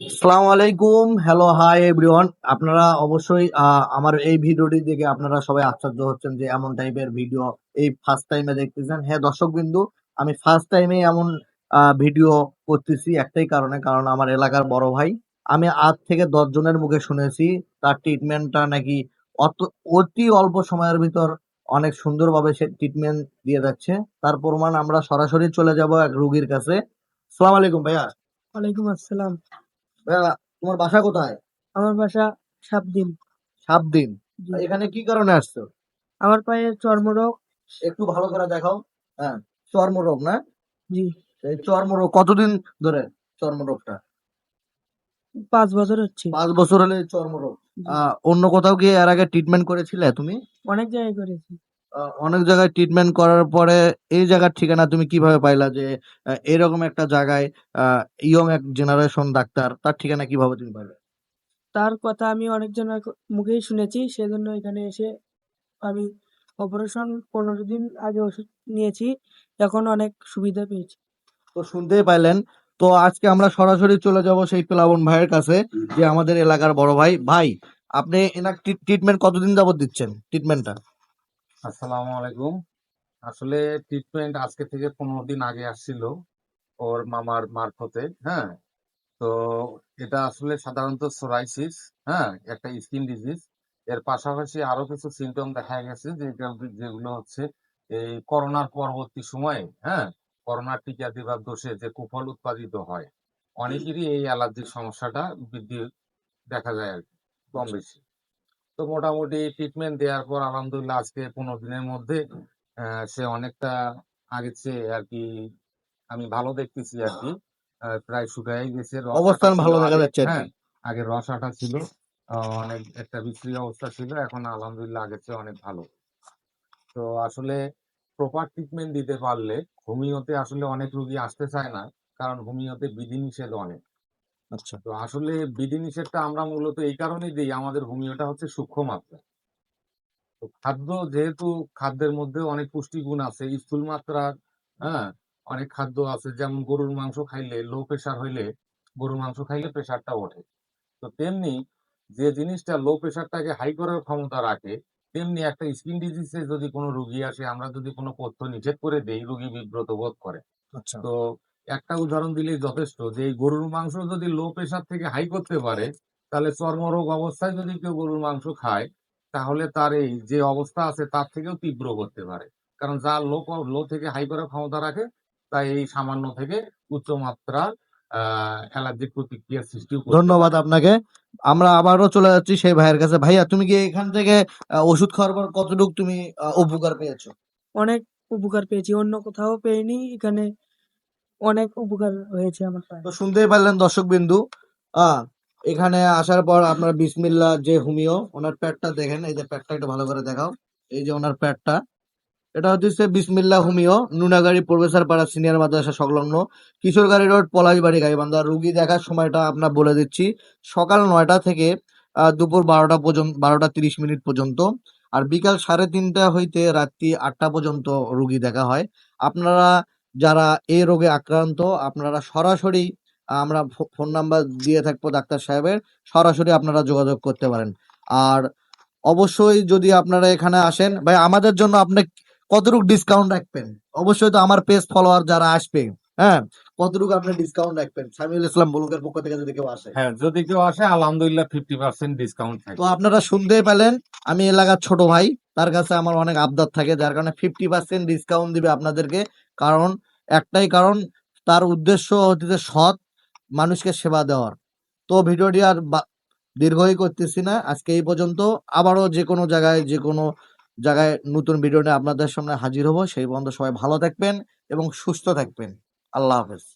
আসসালামু আলাইকুম। Hello hi everyone আপনারা অবশ্যই আমার এই ভিডিওটি দেখে আপনারা সবাই আশ্চর্য হচ্ছেন যে এমন টাইপের ভিডিও এই ফার্স্ট টাইমে দেখতেছেন। হ্যাঁ দর্শক বিন্দু, আমি ফার্স্ট টাইমে এমন ভিডিও করতেছি একটাই কারণে, কারণ আমার এলাকার বড় ভাই। আমি আজ থেকে দশ জনের মুখে শুনেছি, তার ট্রিটমেন্টটা নাকি অত, অতি অল্প সময়ের ভিতর অনেক সুন্দরভাবে সে ট্রিটমেন্ট দিয়ে যাচ্ছে। তার প্রমাণ আমরা সরাসরি চলে যাব এক রুগীর কাছে। সালাম আলাইকুম ভাইয়া। ওয়ালাইকুম আসসালাম। তোমার বাসা কোথায়? আমার বাসা সাবদিন সাত দিন এখানে কি কারণে আসছো? আমার পায়ে চর্মরোগ। একটু ভালো করে দেখাও। হ্যাঁ চর্মরোগ না? জি। এই চর্মরোগ কতদিন ধরে চর্মরোগটা? পাঁচ বছর হচ্ছে। পাঁচ বছর হলে চর্মরোগ। অন্য কোথাও গিয়ে এর আগে ট্রিটমেন্ট করেছিলে তুমি? অনেক জায়গায় করেছি। অনেক জায়গায় ট্রিটমেন্ট করার পরে এই জায়গার ঠিকানা তুমি কীভাবে পাইলা যে এরকম একটা জায়গায় ইয়ং এক জেনারেশন ডাক্তার তার ঠিকানা কীভাবে তুমি পাইলে? তার কথা আমি অনেকজনের মুখেই শুনেছি সেজন্য এখানে এসে আমি অপারেশন পনেরো দিন আগে ওষুধ নিয়েছি এখন অনেক সুবিধা পেয়েছি। তো শুনতেই পাইলেন তো আজকে আমরা সরাসরি চলে যাব সেই প্লাবন ভাইয়ের কাছে যে আমাদের এলাকার বড় ভাই। ভাই আপনি এনার ট্রিটমেন্ট কতদিন যাবত দিচ্ছেন ট্রিটমেন্টটা আসসালামু আলাইকুম। আসলে ট্রিটমেন্ট আজকে থেকে পনেরো দিন আগে আসছিল ওর মামার মারফতে হ্যাঁ? তো এটা আসলে সাধারণত সোরাইসিস হ্যাঁ? একটা স্কিন ডিজিজ এর পাশাপাশি আরও কিছু সিমটম দেখা গেছে যেগুলো হচ্ছে এই করোনার পরবর্তী সময়ে হ্যাঁ? করোনার টিকা দিবার দোষে যে কুফল উৎপাদিত হয়। অনেকেরই এই অ্যালার্জির সমস্যাটা বৃদ্ধি দেখা যায় আর কম বেশি। তো মোটামুটি ট্রিটমেন্ট দেওয়ার পর আলহামদুলিল্লাহ আজকে পনেরো দিনের মধ্যে সে অনেকটা আগের চেয়ে আর কি আমি ভালো দেখতেছি আর কি। প্রায় শুকাই গেছে অবস্থান ভালো দেখা যাচ্ছে হ্যাঁ আগে রস আটা ছিল অনেক একটা বিশ্রী অবস্থা ছিল এখন আলহামদুলিল্লাহ আগের চেয়ে অনেক ভালো। তো আসলে প্রপার ট্রিটমেন্ট দিতে পারলে হোমিওতে আসলে অনেক রুগী আসতে চায় না কারণ হোমিওতে বিধিনিষেধ অনেক। আচ্ছা। তো আসলে বিধিনিষেধটা আমরা মূলত এই কারণেই দিই আমাদের হোমিওটা হচ্ছে সূক্ষ্ম মাত্রা তো খাদ্য যেহেতু খাদ্যের মধ্যে অনেক পুষ্টিগুণ আছে স্থূল মাত্রার হ্যাঁ অনেক খাদ্য আছে যেমন গরুর মাংস খাইলে লো প্রেশার হইলে গরুর মাংস খাইলে প্রেশারটা ওঠে। তো তেমনি যে জিনিসটা লো প্রেশারটাকে হাই করার ক্ষমতা রাখে তেমনি একটা স্কিন ডিজিজে যদি কোনো রুগী আসে আমরা যদি কোনো পথ্য নিষেধ করে দেই রুগী বিব্রত বোধ করে। আচ্ছা। তো একটা উদাহরণ দিলেই যথেষ্ট যে গরুর মাংস যদি লো প্রেশার থেকে হাই করতে পারে তাহলে চর্মরোগ অবস্থায় যদি কেউ গরুর মাংস খায় তাহলে তার এই যে অবস্থা আছে তার থেকেও তীব্র করতে পারে। কারণ যা লো লো থেকে হাই করার ক্ষমতা রাখে তাই এই সামান্য থেকে উচ্চ মাত্রার আহ অ্যালার্জিক প্রতিক্রিয়ার সৃষ্টিও করতে ধন্যবাদ আপনাকে। আমরা আবারও চলে যাচ্ছি সেই ভাইয়ের কাছে। ভাইয়া তুমি কি এখান থেকে আহ, ওষুধ খাওয়ার পর কতটুকু তুমি আহ, উপকার পেয়েছ? অনেক উপকার পেয়েছি অন্য কোথাও পেইনি এখানে অনেক উপকার হয়েছে আমার তো শুনতেই পারলেন দর্শক বিন্দু এখানে আসার পর আপনার বিসমিল্লা যে হোমিও, ওনার প্যাডটা দেখেন, এই যে প্যাডটা একটু ভালো করে দেখাও। এই যে ওনার প্যাডটা এটা হচ্ছে বিসমিল্লা হোমিও, নুনাগাড়ি প্রফেসর পাড়া সিনিয়র মাদ্রাসা সংলগ্ন কিশোরগাড়ি রোড, পলাশবাড়ি, গাইবান্ধা। রুগী দেখার সময়টা আপনার বলে দিচ্ছি, সকাল নয়টা থেকে দুপুর বারোটা পর্যন্ত, বারোটা তিরিশ মিনিট পর্যন্ত। আর বিকাল সাড়ে তিনটা হইতে রাত্রি আটটা পর্যন্ত রুগী দেখা হয়। আপনারা যারা এই রোগে আক্রান্ত আপনারা সরাসরি আমরা ফোন নাম্বার দিয়ে থাকব ডাক্তার সাহেবের সরাসরি আপনারা যোগাযোগ করতে পারেন। আর অবশ্যই যদি আপনারা এখানে আসেন ভাই আমাদের জন্য আপনি কতটুকু ডিসকাউন্ট রাখবেন? অবশ্যই তো আমার পেজ ফলোয়ার যারা আসবে হ্যাঁ কতটুকু আপনি ডিসকাউন্ট রাখবেন? সামিউল ইসলাম বলুকের পক্ষ থেকে যদি কেউ আসে। হ্যাঁ যদি কেউ আসে আলহামদুলিল্লাহ ফিফটি পার্সেন্ট ডিসকাউন্ট থাকে। তো আপনারা শুনতেই পেলেন আমি এলাকার ছোট ভাই তার কাছে আমার অনেক আবদার থাকে যার কারণে ফিফটি পার্সেন্ট ডিসকাউন্ট দিবে আপনাদেরকে। কারণ একটাই কারণ, তার উদ্দেশ্য হচ্ছে সৎ মানুষকে সেবা দেওয়ার। তো ভিডিওটি আর দীর্ঘই করতেছি না। আজকে এই পর্যন্ত। আবারও যে কোনো জায়গায়, যে কোনো জায়গায় নতুন ভিডিও নিয়ে আপনাদের সামনে হাজির হব। সেই পর্যন্ত সবাই ভালো থাকবেন এবং সুস্থ থাকবেন। আল্লাহ হাফেজ।